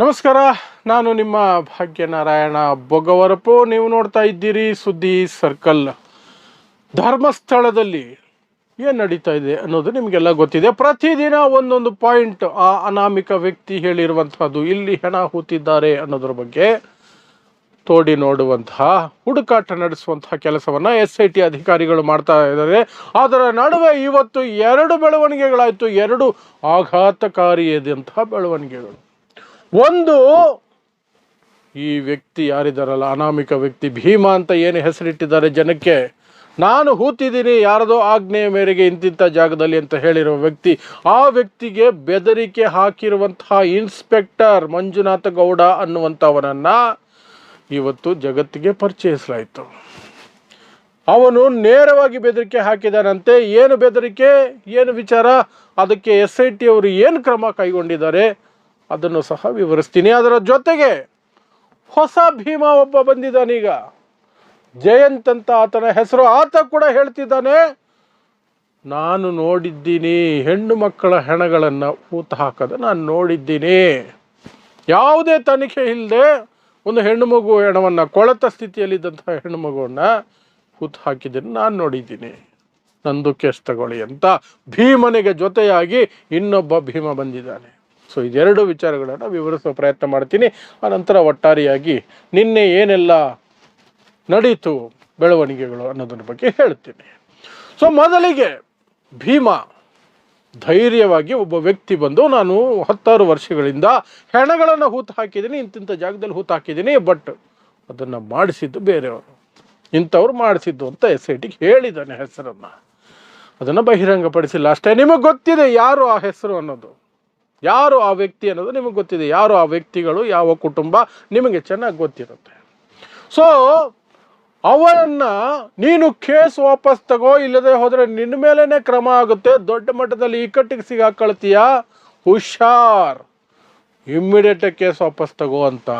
ನಮಸ್ಕಾರ, ನಾನು ನಿಮ್ಮ ಭಾಗ್ಯನಾರಾಯಣ ಬೊಗವರಪು. ನೀವು ನೋಡ್ತಾ ಇದ್ದೀರಿ ಸುದ್ದಿ ಸರ್ಕಲ್. ಧರ್ಮಸ್ಥಳದಲ್ಲಿ ಏನು ನಡೀತಾ ಇದೆ ಅನ್ನೋದು ನಿಮಗೆಲ್ಲ ಗೊತ್ತಿದೆ. ಪ್ರತಿದಿನ ಒಂದೊಂದು ಪಾಯಿಂಟ್ ಆ ಅನಾಮಿಕ ವ್ಯಕ್ತಿ ಹೇಳಿರುವಂತಹದ್ದು, ಇಲ್ಲಿ ಹೆಣ ಹೂತಿದ್ದಾರೆ ಅನ್ನೋದ್ರ ಬಗ್ಗೆ ತೋಡಿ ನೋಡುವಂತಹ, ಹುಡುಕಾಟ ನಡೆಸುವಂತಹ ಕೆಲಸವನ್ನ ಎಸ್ ಐ ಟಿ ಅಧಿಕಾರಿಗಳು ಮಾಡ್ತಾ ಇದ್ದಾರೆ. ಅದರ ನಡುವೆ ಇವತ್ತು ಎರಡು ಬೆಳವಣಿಗೆಗಳಾಯಿತು. ಎರಡು ಆಘಾತಕಾರಿಯಾದಂತಹ ಬೆಳವಣಿಗೆಗಳು. ಒಂದು, ಈ ವ್ಯಕ್ತಿ ಯಾರಿದ್ದಾರಲ್ಲ ಅನಾಮಿಕ ವ್ಯಕ್ತಿ ಭೀಮ ಅಂತ ಏನು ಹೆಸರಿಟ್ಟಿದ್ದಾರೆ ಜನಕ್ಕೆ, ನಾನು ಹೂತಿದ್ದೀನಿ, ಯಾರದೋ ಆಜ್ಞೆಯ ಮೇರೆಗೆ ಇಂತಿಂಥ ಜಾಗದಲ್ಲಿ ಅಂತ ಹೇಳಿರುವ ವ್ಯಕ್ತಿ, ಆ ವ್ಯಕ್ತಿಗೆ ಬೆದರಿಕೆ ಹಾಕಿರುವಂತಹ ಇನ್ಸ್ಪೆಕ್ಟರ್ ಮಂಜುನಾಥ ಗೌಡ ಅನ್ನುವಂಥವನನ್ನ ಇವತ್ತು ಜಗತ್ತಿಗೆ ಪರಿಚಯಿಸಲಾಯಿತು. ಅವನು ನೇರವಾಗಿ ಬೆದರಿಕೆ ಹಾಕಿದಾನಂತೆ. ಏನು ಬೆದರಿಕೆ? ಏನು ವಿಚಾರ? ಅದಕ್ಕೆ ಎಸ್ ಐ ಟಿ ಅವರು ಏನು ಕ್ರಮ ಕೈಗೊಂಡಿದ್ದಾರೆ? ಅದನ್ನು ಸಹ ವಿವರಿಸ್ತೀನಿ. ಅದರ ಜೊತೆಗೆ ಹೊಸ ಭೀಮ ಒಬ್ಬ ಬಂದಿದ್ದಾನೀಗ ಜಯಂತ್ ಅಂತ ಆತನ ಹೆಸರು ಆತ ಕೂಡ ಹೇಳ್ತಿದ್ದಾನೆ. ನಾನು ನೋಡಿದ್ದೀನಿ ಹೆಣ್ಣು ಮಕ್ಕಳ ಹೆಣಗಳನ್ನು ಊತ ಹಾಕೋದು ನಾನು ನೋಡಿದ್ದೀನಿ. ಯಾವುದೇ ತನಿಖೆ ಇಲ್ಲದೆ ಒಂದು ಹೆಣ್ಣು ಮಗು ಹೆಣವನ್ನು ಕೊಳೆತ ಸ್ಥಿತಿಯಲ್ಲಿದ್ದಂತಹ ಹೆಣ್ಣು ಮಗುವನ್ನು ಹೂತು ಹಾಕಿದ್ದೀನಿ, ನಾನು ನೋಡಿದ್ದೀನಿ. ನಂದು ಕೇಸ್ ತಗೊಳ್ಳಿ ಅಂತ ಭೀಮನಿಗೆ ಜೊತೆಯಾಗಿ ಇನ್ನೊಬ್ಬ ಭೀಮ ಬಂದಿದ್ದಾನೆ. ಸೊ ಇದೆರಡು ವಿಚಾರಗಳನ್ನು ವಿವರಿಸುವ ಪ್ರಯತ್ನ ಮಾಡ್ತೀನಿ. ಆನಂತರ ಒಟ್ಟಾರೆಯಾಗಿ ನಿನ್ನೆ ಏನೆಲ್ಲ ನಡೀತು ಬೆಳವಣಿಗೆಗಳು ಅನ್ನೋದ್ರ ಬಗ್ಗೆ ಹೇಳ್ತೀನಿ. ಸೊ ಮೊದಲಿಗೆ ಭೀಮ ಧೈರ್ಯವಾಗಿ ಒಬ್ಬ ವ್ಯಕ್ತಿ ಬಂದು, ನಾನು ಹತ್ತಾರು ವರ್ಷಗಳಿಂದ ಹೆಣಗಳನ್ನು ಹೂತು ಹಾಕಿದ್ದೀನಿ ಇಂತಿಂಥ ಜಾಗದಲ್ಲಿ ಹೂತು ಹಾಕಿದ್ದೀನಿ, ಬಟ್ ಅದನ್ನು ಮಾಡಿಸಿದ್ದು ಬೇರೆಯವರು. ಇಂಥವ್ರು ಮಾಡಿಸಿದ್ದು ಅಂತ ಎಸ್ ಐ ಟಿಗೆ ಹೇಳಿದ್ದಾನೆ ಹೆಸರನ್ನು. ಅದನ್ನು ಬಹಿರಂಗಪಡಿಸಿಲ್ಲ. ಅಷ್ಟೇ ನಿಮಗೆ ಗೊತ್ತಿದೆ ಯಾರು ಆ ಹೆಸರು ಅನ್ನೋದು. ಯಾರು ಆ ವ್ಯಕ್ತಿ ಅನ್ನೋದು ನಿಮಗೆ ಗೊತ್ತಿದೆ. ಯಾರು ಆ ವ್ಯಕ್ತಿಗಳು, ಯಾವ ಕುಟುಂಬ ನಿಮಗೆ ಚೆನ್ನಾಗಿ ಗೊತ್ತಿರುತ್ತೆ. ಸೊ ಅವರನ್ನ ನೀನು ಕೇಸ್ ವಾಪಸ್ ತಗೋ, ಇಲ್ಲದೆ ಹೋದರೆ ನಿನ್ನ ಮೇಲೇ ಕ್ರಮ ಆಗುತ್ತೆ. ದೊಡ್ಡ ಮಟ್ಟದಲ್ಲಿ ಇಕ್ಕಟ್ಟಿಗೆ ಸಿಗಾಕೊಳ್ತೀಯ ಹುಷಾರ್. ಇಮ್ಮಿಡಿಯೇಟ್ ಕೇಸ್ ವಾಪಸ್ ತಗೋ ಅಂತ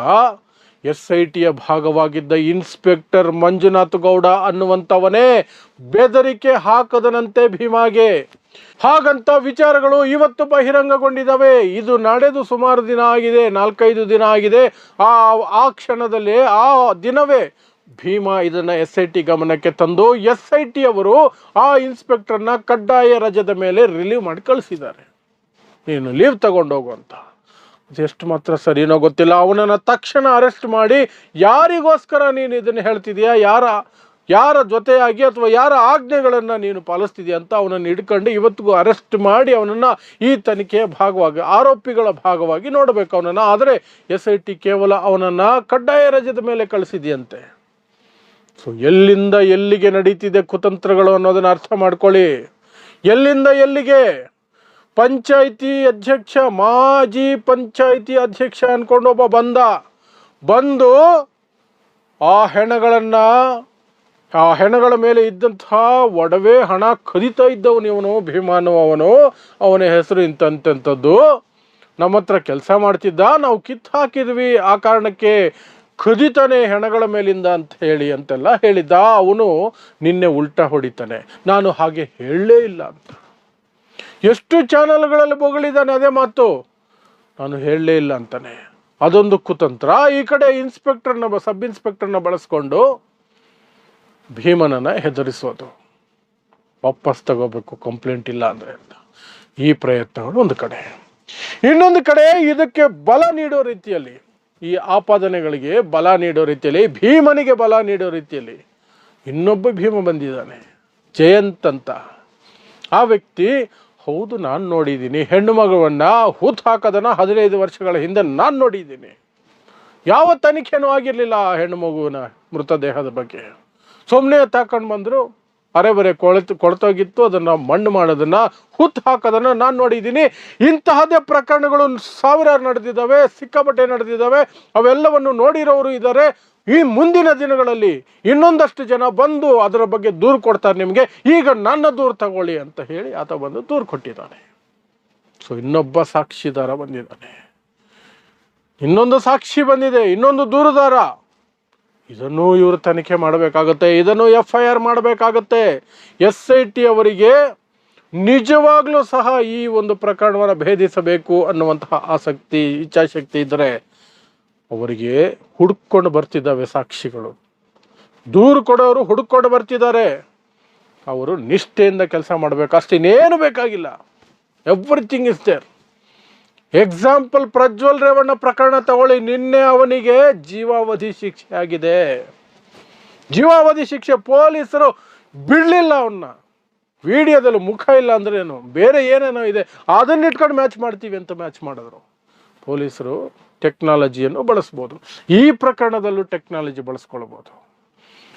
ಎಸ್ ಐ ಟಿಯ ಭಾಗವಾಗಿದ್ದ ಇನ್ಸ್ಪೆಕ್ಟರ್ ಮಂಜುನಾಥ್ ಗೌಡ ಅನ್ನುವಂಥವನೇ ಬೆದರಿಕೆ ಹಾಕದನಂತೆ ಭೀಮಾಗೆ. ಹಾಗಂತ ವಿಚಾರಗಳು ಇವತ್ತು ಬಹಿರಂಗಗೊಂಡಿದ್ದಾವೆ ಇದು ನಡೆದು ಸುಮಾರು ದಿನ ಆಗಿದೆ, ನಾಲ್ಕೈದು ದಿನ ಆಗಿದೆ. ಆ ಆ ಕ್ಷಣದಲ್ಲಿ, ಆ ದಿನವೇ ಭೀಮಾ ಇದನ್ನ ಎಸ್ ಐ ಟಿ ಗಮನಕ್ಕೆ ತಂದು ಎಸ್ ಐ ಟಿ ಅವರು ಆ ಇನ್ಸ್ಪೆಕ್ಟರ್ನ ಕಡ್ಡಾಯ ರಜದ ಮೇಲೆ ರಿಲೀವ್ ಮಾಡಿ ಕಳಿಸಿದ್ದಾರೆ. ನೀನು ಲೀವ್ ತಗೊಂಡೋಗುವಂತ ಎಷ್ಟು ಮಾತ್ರ ಸರಿನೋ ಗೊತ್ತಿಲ್ಲ. ಅವನನ್ನು ತಕ್ಷಣ ಅರೆಸ್ಟ್ ಮಾಡಿ ಯಾರಿಗೋಸ್ಕರ ನೀನು ಇದನ್ನು ಹೇಳ್ತಿದೀಯಾ? ಯಾರ ಯಾರ ಜೊತೆಯಾಗಿ ಅಥವಾ ಯಾರ ಆಜ್ಞೆಗಳನ್ನು ನೀನು ಪಾಲಿಸ್ತಿದೀಯ ಅಂತ ಅವನನ್ನು ಹಿಡ್ಕೊಂಡು ಇವತ್ತಿಗೂ ಅರೆಸ್ಟ್ ಮಾಡಿ ಅವನನ್ನು ಈ ತನಿಖೆಯ ಭಾಗವಾಗಿ, ಆರೋಪಿಗಳ ಭಾಗವಾಗಿ ನೋಡಬೇಕು ಅವನನ್ನು. ಆದರೆ ಎಸ್ ಐ ಟಿ ಕೇವಲ ಅವನನ್ನು ಕಡ್ಡಾಯ ರಜದ ಮೇಲೆ ಕಳಿಸಿದೆಯಂತೆ. ಸೊ ಎಲ್ಲಿಂದ ಎಲ್ಲಿಗೆ ನಡೀತಿದೆ ಕುತಂತ್ರಗಳು ಅನ್ನೋದನ್ನು ಅರ್ಥ ಮಾಡ್ಕೊಳ್ಳಿ. ಎಲ್ಲಿಂದ ಎಲ್ಲಿಗೆ? ಪಂಚಾಯಿತಿ ಅಧ್ಯಕ್ಷ, ಮಾಜಿ ಪಂಚಾಯಿತಿ ಅಧ್ಯಕ್ಷ ಅನ್ಕೊಂಡು ಒಬ್ಬ ಬಂದ. ಬಂದು ಆ ಹೆಣಗಳನ್ನು ಆ ಹೆಣಗಳ ಮೇಲೆ ಇದ್ದಂತಹ ಒಡವೆ ಹಣ ಕದಿತಾ ಇದ್ದವನು ಇವನು ಭೀಮಾನು ಅವನು ಅವನ ಹೆಸರು ಇಂತಂಥದ್ದು ನಮ್ಮ ಹತ್ರ ಕೆಲಸ ಮಾಡ್ತಿದ್ದ, ನಾವು ಕಿತ್ತು ಹಾಕಿದ್ವಿ. ಆ ಕಾರಣಕ್ಕೆ ಕದಿತಾನೆ ಹೆಣಗಳ ಮೇಲಿಂದ ಅಂತ ಹೇಳಿ ಅಂತೆಲ್ಲ ಹೇಳಿದ್ದ. ಅವನು ನಿನ್ನೆ ಉಲ್ಟಾ ಹೊಡಿತಾನೆ. ನಾನು ಹಾಗೆ ಹೇಳಲೇ ಇಲ್ಲ ಅಂತ. ಎಷ್ಟು ಚಾನಲ್ಗಳಲ್ಲಿ ಬೊಗಳಿದ್ದಾನೆ ಅದೇ ಮಾತು. ನಾನು ಹೇಳಲೇ ಇಲ್ಲ ಅಂತಾನೆ. ಅದೊಂದು ಕುತಂತ್ರ. ಈ ಕಡೆ ಇನ್ಸ್ಪೆಕ್ಟರ್ನ ಸಬ್ ಇನ್ಸ್ಪೆಕ್ಟರ್ನ ಬಳಸ್ಕೊಂಡು ಭೀಮನನ್ನ ಹೆದರಿಸೋದು. ವಾಪಸ್ ತಗೋಬೇಕು ಕಂಪ್ಲೇಂಟ್ ಇಲ್ಲ ಅಂದರೆ ಅಂತ. ಈ ಪ್ರಯತ್ನಗಳು ಒಂದು ಕಡೆ. ಇನ್ನೊಂದು ಕಡೆ ಇದಕ್ಕೆ ಬಲ ನೀಡೋ ರೀತಿಯಲ್ಲಿ, ಈ ಆಪಾದನೆಗಳಿಗೆ ಬಲ ನೀಡೋ ರೀತಿಯಲ್ಲಿ, ಭೀಮನಿಗೆ ಬಲ ನೀಡೋ ರೀತಿಯಲ್ಲಿ ಇನ್ನೊಬ್ಬ ಭೀಮ ಬಂದಿದ್ದಾನೆ, ಜಯಂತ್ ಅಂತ. ಆ ವ್ಯಕ್ತಿ, ಹೌದು, ನಾನು ನೋಡಿದ್ದೀನಿ. ಹೆಣ್ಣು ಮಗುವನ್ನು ಹೂತ್ ಹಾಕೋದನ್ನು ಹದಿನೈದು ವರ್ಷಗಳ ಹಿಂದೆ ನಾನು ನೋಡಿದ್ದೀನಿ. ಯಾವ ತನಿಖೆನೂ ಆಗಿರಲಿಲ್ಲ ಆ ಹೆಣ್ಣು ಮಗುವಿನ ಮೃತದೇಹದ ಬಗ್ಗೆ. ಸುಮ್ಮನೆ ತಾಕೊಂಡು ಬಂದರು, ಅರೆ ಬರೆ ಕೊಳೆತು, ಕೊಳ್ತೋಗಿತ್ತು, ಅದನ್ನು ಮಣ್ಣು ಮಾಡೋದನ್ನು ಹುತ್ತು ಹಾಕೋದನ್ನು ನಾನು ನೋಡಿದ್ದೀನಿ. ಇಂತಹದೇ ಪ್ರಕರಣಗಳು ಸಾವಿರಾರು ನಡೆದಿದ್ದಾವೆ, ಸಿಕ್ಕಾಪಟ್ಟೆ ನಡೆದಿದ್ದಾವೆ. ಅವೆಲ್ಲವನ್ನು ನೋಡಿರೋರು ಇದ್ದಾರೆ ಈ ಮುಂದಿನ ದಿನಗಳಲ್ಲಿ ಇನ್ನೊಂದಷ್ಟು ಜನ ಬಂದು ಅದರ ಬಗ್ಗೆ ದೂರು ಕೊಡ್ತಾರೆ ನಿಮಗೆ. ಈಗ ನನ್ನ ದೂರು ತಗೊಳ್ಳಿ ಅಂತ ಹೇಳಿ ಆತ ಬಂದು ದೂರು ಕೊಟ್ಟಿದ್ದಾನೆ. ಸೊ ಇನ್ನೊಬ್ಬ ಸಾಕ್ಷಿದಾರ ಬಂದಿದ್ದಾನೆ. ಇನ್ನೊಂದು ಸಾಕ್ಷಿ ಬಂದಿದೆ, ಇನ್ನೊಂದು ದೂರುದಾರ. ಇದನ್ನು ಇವರು ತನಿಖೆ ಮಾಡಬೇಕಾಗುತ್ತೆ, ಇದನ್ನು ಎಫ್ ಐ ಆರ್ ಮಾಡಬೇಕಾಗತ್ತೆ. ಎಸ್ ಐ ಟಿ ಅವರಿಗೆ ನಿಜವಾಗ್ಲೂ ಸಹ ಈ ಒಂದು ಪ್ರಕರಣವನ್ನು ಭೇದಿಸಬೇಕು ಅನ್ನುವಂತಹ ಆಸಕ್ತಿ, ಇಚ್ಛಾಶಕ್ತಿ ಇದ್ದರೆ ಅವರಿಗೆ ಹುಡುಕೊಂಡು ಬರ್ತಿದ್ದಾವೆ ಸಾಕ್ಷಿಗಳು. ದೂರು ಕೊಡೋರು ಹುಡುಕೊಂಡು ಬರ್ತಿದ್ದಾರೆ. ಅವರು ನಿಷ್ಠೆಯಿಂದ ಕೆಲಸ ಮಾಡಬೇಕು. ಅಷ್ಟೇನೇನು ಬೇಕಾಗಿಲ್ಲ. Everything is there example Prajwal Revanna ಪ್ರಕರಣ ತಗೊಳ್ಳಿ. ನಿನ್ನೆ ಅವನಿಗೆ ಜೀವಾವಧಿ ಶಿಕ್ಷೆ ಆಗಿದೆ. ಜೀವಾವಧಿ ಶಿಕ್ಷೆ ಪೊಲೀಸರು ಬಿಡಲಿಲ್ಲ ಅವನ್ನ ವಿಡಿಯೋದಲ್ಲಿ ಮುಖ ಇಲ್ಲ ಅಂದ್ರೆ ಏನು? ಬೇರೆ ಏನೇನೋ ಇದೆ. ಅದನ್ನ ಇಟ್ಕೊಂಡು ಮ್ಯಾಚ್ ಮಾಡ್ತೀವಿ ಅಂತ ಮ್ಯಾಚ್ ಮಾಡಿದ್ರು. ಪೊಲೀಸರು ಟೆಕ್ನಾಲಜಿಯನ್ನು ಬಳಸ್ಬೋದು. ಈ ಪ್ರಕರಣದಲ್ಲೂ ಟೆಕ್ನಾಲಜಿ ಬಳಸ್ಕೊಳ್ಬೋದು.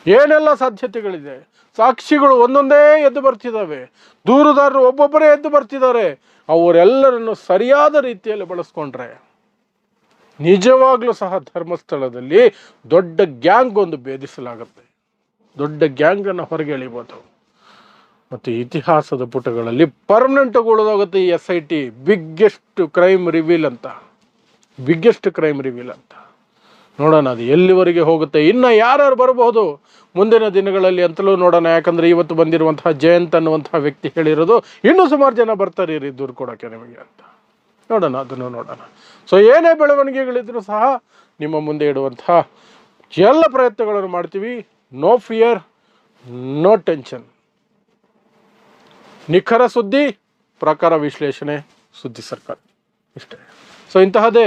ಏನೆಲ್ಲ ಸಾಧ್ಯತೆಗಳಿದೆ? ಸಾಕ್ಷಿಗಳು ಒಂದೊಂದೇ ಎದ್ದು ಬರ್ತಿದ್ದಾವೆ. ದೂರುದಾರರು ಒಬ್ಬೊಬ್ಬರೇ ಎದ್ದು ಬರ್ತಿದ್ದಾರೆ. ಅವರೆಲ್ಲರನ್ನು ಸರಿಯಾದ ರೀತಿಯಲ್ಲಿ ಬಳಸ್ಕೊಂಡ್ರೆ ನಿಜವಾಗ್ಲೂ ಸಹ ಧರ್ಮಸ್ಥಳದಲ್ಲಿ ದೊಡ್ಡ ಗ್ಯಾಂಗ್ ಒಂದು ಭೇದಿಸಲಾಗುತ್ತೆ. ದೊಡ್ಡ ಗ್ಯಾಂಗನ್ನು ಹೊರಗೆ ಎಳಿಬೋದು. ಮತ್ತು ಇತಿಹಾಸದ ಪುಟಗಳಲ್ಲಿ ಪರ್ಮನೆಂಟ್ ಉಳಿದೋಗುತ್ತೆ ಈ S I T biggest crime reveal ಅಂತ. ಬಿಗ್ಗೆಸ್ಟ್ ಕ್ರೈಮ್ ರಿವೀಲ್ ಅಂತ. ನೋಡೋಣ, ಅದು ಎಲ್ಲಿವರೆಗೆ ಹೋಗುತ್ತೆ? ಇನ್ನು ಯಾರ್ಯಾರು ಬರಬಹುದು? ಮುಂದಿನ ದಿನಗಳಲ್ಲಿ ಅಂತಲೂ ನೋಡೋಣ. ಯಾಕಂದರೆ ಇವತ್ತು ಬಂದಿರುವಂತಹ ಜಯಂತ್ ಅನ್ನುವಂತಹ ವ್ಯಕ್ತಿ ಹೇಳಿರೋದು, ಇನ್ನೂ ಸುಮಾರು ಜನ ಬರ್ತಾರೆ ಇರಿ ದೂರು ಕೊಡೋಕ್ಕೆ ನಿಮಗೆ ಅಂತ. ನೋಡೋಣ, ಅದನ್ನು ನೋಡೋಣ. ಸೊ ಏನೇ ಬೆಳವಣಿಗೆಗಳಿದ್ರು ಸಹ ನಿಮ್ಮ ಮುಂದೆ ಇಡುವಂತಹ ಎಲ್ಲ ಪ್ರಯತ್ನಗಳನ್ನು ಮಾಡ್ತೀವಿ. ನೋ ಫಿಯರ್ ನೋ ಟೆನ್ಷನ್ ನಿಖರ ಸುದ್ದಿ, ಪ್ರಕಾರ ವಿಶ್ಲೇಷಣೆ, ಸುದ್ದಿ ಸರ್ಕಾರ. ಇಷ್ಟೇ. ಸೊ ಇಂತಹದೇ